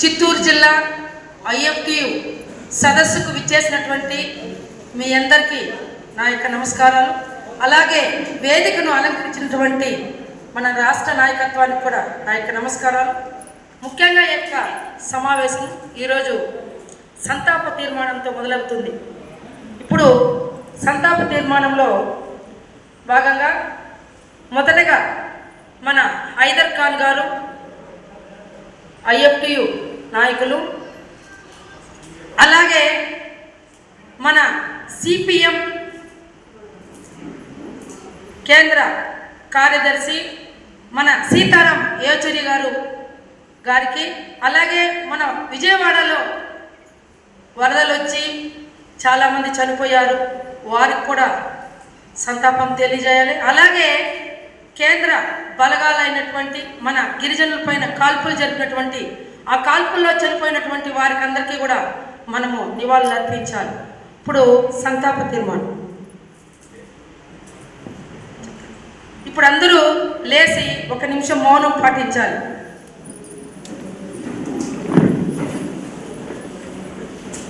చిత్తూరు జిల్లా ఐఎఫ్టియు సదస్సుకు విచ్చేసినటువంటి మీ అందరికీ నా యొక్క నమస్కారాలు. అలాగే వేదికను అలంకరించినటువంటి మన రాష్ట్ర నాయకత్వానికి కూడా నా యొక్క నమస్కారాలు. ముఖ్యంగా ఈ యొక్క సమావేశం ఈరోజు సంతాప తీర్మానంతో మొదలవుతుంది. ఇప్పుడు సంతాప తీర్మానంలో భాగంగా మొదటగా మన హైదర్ ఖాన్ గారు ఐఎఫ్టియు నాయకులు. అలాగే మన సిపిఎం కేంద్ర కార్యదర్శి మన సీతారాం యేచూరి గారు గారికి అలాగే మన విజయవాడలో వరదలు వచ్చి చాలామంది చనిపోయారు. వారికి కూడా సంతాపం తెలియజేయాలి. అలాగే కేంద్ర బలగాలైనటువంటి మన గిరిజనుల పైన కాల్పులు జరిపినటువంటి ఆ కాల్పుల్లో చనిపోయినటువంటి వారికి అందరికీ కూడా మనము నివాళులు అర్పించాలి. ఇప్పుడు సంతాప తీర్మానం. ఇప్పుడు అందరూ లేచి ఒక నిమిషం మౌనం పాటించాలి.